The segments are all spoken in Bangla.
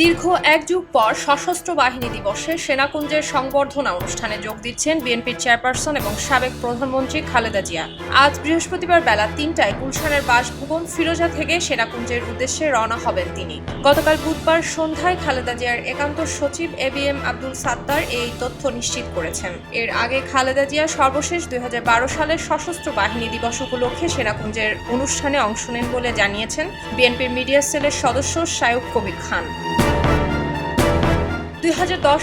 দীর্ঘ এক যুগ পর সশস্ত্র বাহিনী দিবসে সেনাকুঞ্জের সংবর্ধনা অনুষ্ঠানে যোগ দিচ্ছেন বিএনপির চেয়ারপারসন এবং সাবেক প্রধানমন্ত্রী খালেদা জিয়া। আজ বৃহস্পতিবার বেলা তিনটায় গুলশানের বাসভবন ফিরোজা থেকে সেনাকুঞ্জের উদ্দেশ্যে রওনা হবেন তিনি। গতকাল বুধবার সন্ধ্যায় খালেদা জিয়ার একান্ত সচিব A B M Abdul Sattar এই তথ্য নিশ্চিত করেছেন। এর আগে খালেদা জিয়া সর্বশেষ দুই হাজার বারো সালের সশস্ত্র বাহিনী দিবস উপলক্ষে সেনাকুঞ্জের অনুষ্ঠানে অংশ নেন বলে জানিয়েছেন বিএনপির মিডিয়া সেলের সদস্য শায়ুব কবির খান। দুই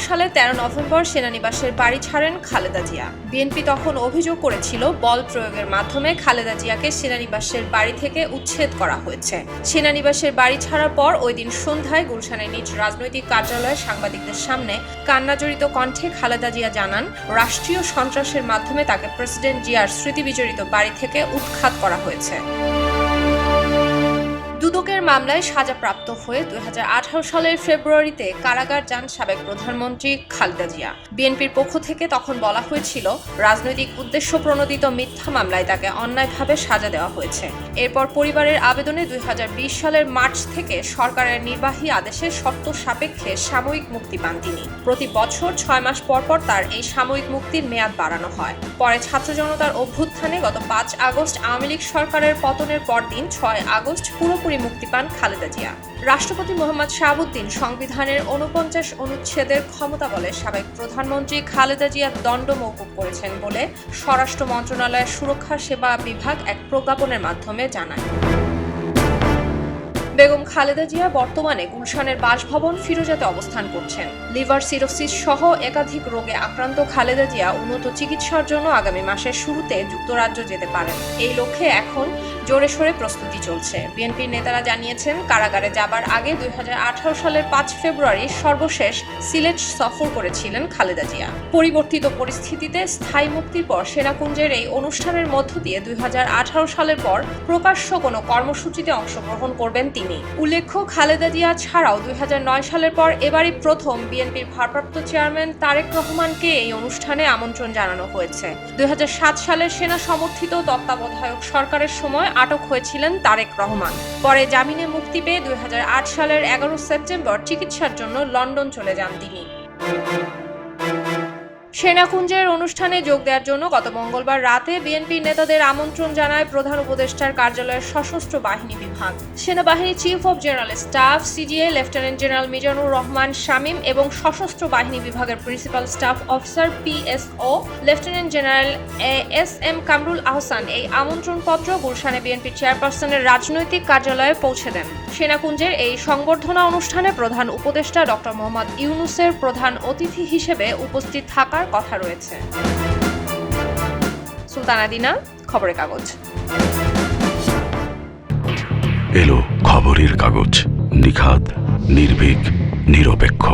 সালে তেরো নভেম্বর সেনানিবাসের বাড়ি ছাড়েন খালেদা জিয়া। বিএনপি তখন অভিযোগ করেছিল, বল প্রয়োগের মাধ্যমে খালেদা জিয়াকে সেনানিবাসের বাড়ি থেকে উচ্ছেদ করা হয়েছে। সেনানিবাসের বাড়ি ছাড়ার পর ওই দিন সন্ধ্যায় গুলশানের নিজ রাজনৈতিক কার্যালয়ে সাংবাদিকদের সামনে কান্নাজড়িত কণ্ঠে খালেদা জিয়া জানান, রাষ্ট্রীয় সন্ত্রাসের মাধ্যমে তাকে প্রেসিডেন্ট জিয়ার স্মৃতিবিজড়িত বাড়ি থেকে উৎখাত করা হয়েছে। মামলায় সাজাপ্রাপ্ত হয়ে দুই হাজার আঠারো সালের ফেব্রুয়ারিতে কারাগার যান সাবেক প্রধানমন্ত্রী খালেদা জিয়া। বিএনপির পক্ষ থেকে তখন বলা হয়েছিল, রাজনৈতিক উদ্দেশ্য প্রণোদিত মিথ্যা মামলায় তাকে অন্যায়ভাবে সাজা দেওয়া হয়েছে। এরপর পরিবারের আবেদনে দুই হাজার বিশ সালের মার্চ থেকে সরকারের নির্বাহী আদেশে শর্ত সাপেক্ষে সাময়িক মুক্তি পান তিনি। প্রতি বছর ছয় মাস পর পর তার এই সাময়িক মুক্তির মেয়াদ বাড়ানো হয়। পরে ছাত্র জনতার অভ্যুত্থানে গত পাঁচ আগস্ট আওয়ামী লীগ সরকারের পতনের পরদিন ছয় আগস্ট পুরোপুরি মুক্তি পান খালেদা জিয়া। রাষ্ট্রপতি মোহাম্মদ শাহাবুদ্দিন সংবিধানের উনপঞ্চাশ অনুচ্ছেদের ক্ষমতা বলে সাবেক প্রধানমন্ত্রী খালেদা জিয়া দণ্ড মৌকুব করেছেন বলে স্বরাষ্ট্র মন্ত্রণালয়ের সুরক্ষা সেবা বিভাগ এক প্রজ্ঞাপনের মাধ্যমে জানায়। বেগম খালেদা জিয়া বর্তমানে গুলশানের বাসভবন ফিরোজাতে অবস্থান করছেন। লিভার সিরোসিস সহ একাধিক রোগে আক্রান্ত খালেদা জিয়া উন্নত চিকিৎসার জন্য আগামী মাসের শুরুতে যুক্তরাজ্য যেতে পারেন। এই লক্ষ্যে এখন জোরে সোরে প্রস্তুতি চলছে। বিএনপির নেতারা জানিয়েছেন, কারাগারে যাবার আগে দুই হাজার আঠারো সালের পাঁচ ফেব্রুয়ারি সর্বশেষ সিলেট সফর করেছিলেন খালেদা জিয়া। পরিবর্তিত পরিস্থিতিতে স্থায়ী মুক্তির পর সেনাকুঞ্জের এই অনুষ্ঠানের মধ্য দিয়ে দুই হাজার আঠারো সালের পর প্রকাশ্য কোনো কর্মসূচিতে অংশগ্রহণ করবেন তিনি। উল্লেখ্য, খালেদা জিয়া ছাড়াও দুই হাজার নয় সালের পর এবারই প্রথম বিএনপির ভারপ্রাপ্ত চেয়ারম্যান তারেক রহমানকে এই অনুষ্ঠানে আমন্ত্রণ জানানো হয়েছে। দুই হাজার সাত সালের সেনা সমর্থিত তত্ত্বাবধায়ক সরকারের সময় আটক হয়েছিলেন তারেক রহমান। পরে জামিনে মুক্তি পেয়ে দুই হাজার আট সালের এগারো সেপ্টেম্বর চিকিৎসার জন্য লন্ডন চলে যান তিনি। সেনাকুঞ্জের অনুষ্ঠানে যোগ দেওয়ার জন্য গত মঙ্গলবার রাতে বিএনপি নেতাদের আমন্ত্রণ জানায় প্রধান উপদেষ্টার কার্যালয়ের সশস্ত্র বাহিনী বিভাগ। সেনাবাহিনী chief of general staff CGS lieutenant general Mizanur Rahman Shamim এবং সশস্ত্র বাহিনী বিভাগের principal staff officer PSO lieutenant general A S M Kamrul Ahsan এই আমন্ত্রণপত্র গুলশানে বিএনপি চেয়ারপারসনের রাজনৈতিক কার্যালয়ে পৌঁছে দেন। সেনাকুঞ্জের এই সংবর্ধনা অনুষ্ঠানে প্রধান উপদেষ্টা ডক্টর মোহাম্মদ ইউনুসের প্রধান অতিথি হিসেবে উপস্থিত থাকার কথা রয়েছে। সুলতানা দিনা খবরের কাগজ। এলো খবরের কাগজ। নিখাদ নির্ভীক নিরপেক্ষ।